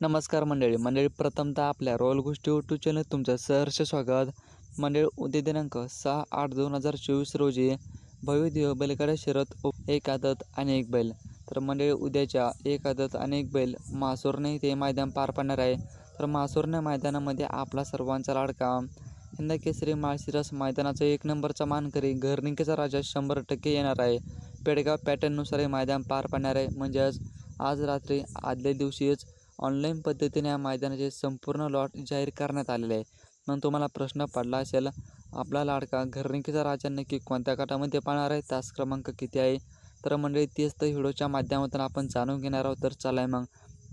नमस्कार मंडळी. मंडळी प्रथमतः आपल्या रॉयल गोष्टी यूट्यूब चॅनल तुमचं सहर्ष स्वागत. मंडळी उद्या दिनांक सहा आठ दोन हजार चोवीस रोजी भव्यदेव बैलगाड्या शर्यत एक आदत आणि एक बैल. तर मंडळी उद्याच्या एक आदत आणि एक बैल मासुरने ते मैदान पार पाडणार आहे. तर मासुरने मैदानामध्ये आपला सर्वांचा लाडका हिंद केसरी माळशिरस मैदानाचा एक नंबरचा मानकरी घरनिकेचा राजा शंभर टक्के येणार आहे. पेडगाव पॅटर्ननुसार हे मैदान पार पाडणार आहे. म्हणजेच आज रात्री आदल्या दिवशीच ऑनलाईन पद्धतीने या मैदानाचे संपूर्ण लॉट जाहीर करण्यात आलेले आहे. मग तुम्हाला प्रश्न पडला असेल आपला लाडका घरनिकीचा राजा नक्की कोणत्या गटामध्ये पाहणार आहे? तास क्रमांक किती आहे? तर मंडळी तेच तर व्हिडिओच्या माध्यमातून आपण जाणून घेणार आहोत. तर चला मग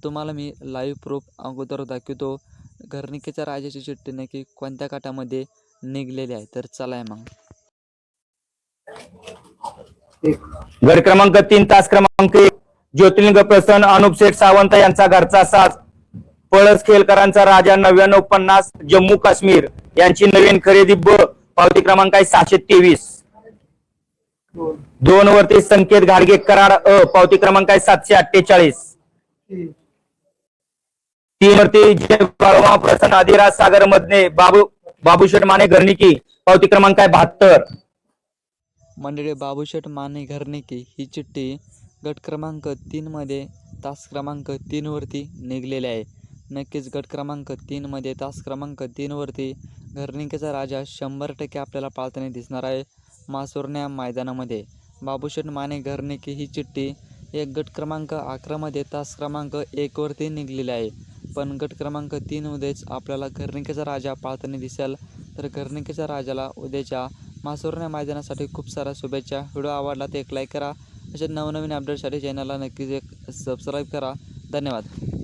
तुम्हाला मी लाईव्ह प्रूफ अगोदर दाखवतो. घरनिकीच्या राजाची चिठ्ठी नक्की कोणत्या गटामध्ये निघलेली आहे? तर चला मग. घर क्रमांक तीन तास क्रमांक ज्योतिर्लिंग प्रसन्न अनुप शेठ सावंत यांचा घरचा साज. पळस खेलकरांचा राजा नव्याण्णव पन्नास जम्मू काश्मीर. यांची नवीन खरेदी ब पावती क्रमांक आहे सहाशे तेवीस. दोन वरती संकेत घाडगे करार अ पावती क्रमांक आहे सातशे अठ्ठेचाळीस. तीन वरती जय प्रसन्न आदिराज सागर मधने बाबू बाबूशेठ माने घरणिकी. पावती क्रमांक आहे बहात्तर. मंडळी बाबूशेठ माने घरणिकी. ही चिठ्ठी गट क्रमांक तीनमध्ये तास क्रमांक तीनवरती निघलेले आहे. नक्कीच गट क्रमांक तीनमध्ये तास क्रमांक तीनवरती घरणिकेचा राजा शंभर टक्के आपल्याला पाळताना दिसणार आहे मासुरण्या मैदानामध्ये. बाबूशेठ माने घरनिकी ही चिठ्ठी एक गट क्रमांक अकरामध्ये तास क्रमांक एकवरती निघलेली आहे. पण गट क्रमांक तीनमध्येच आपल्याला घरनिकेचा राजा पाळताना दिसेल. तर घरनिकेच्या राजाला उद्याच्या मासुरण्या मैदानासाठी खूप साऱ्या शुभेच्छा. व्हिडिओ आवडला तर एक लाईक करा. अशा नवनवीन अपडेटसाठी चॅनलला नक्कीच एक सबस्क्राईब करा. धन्यवाद.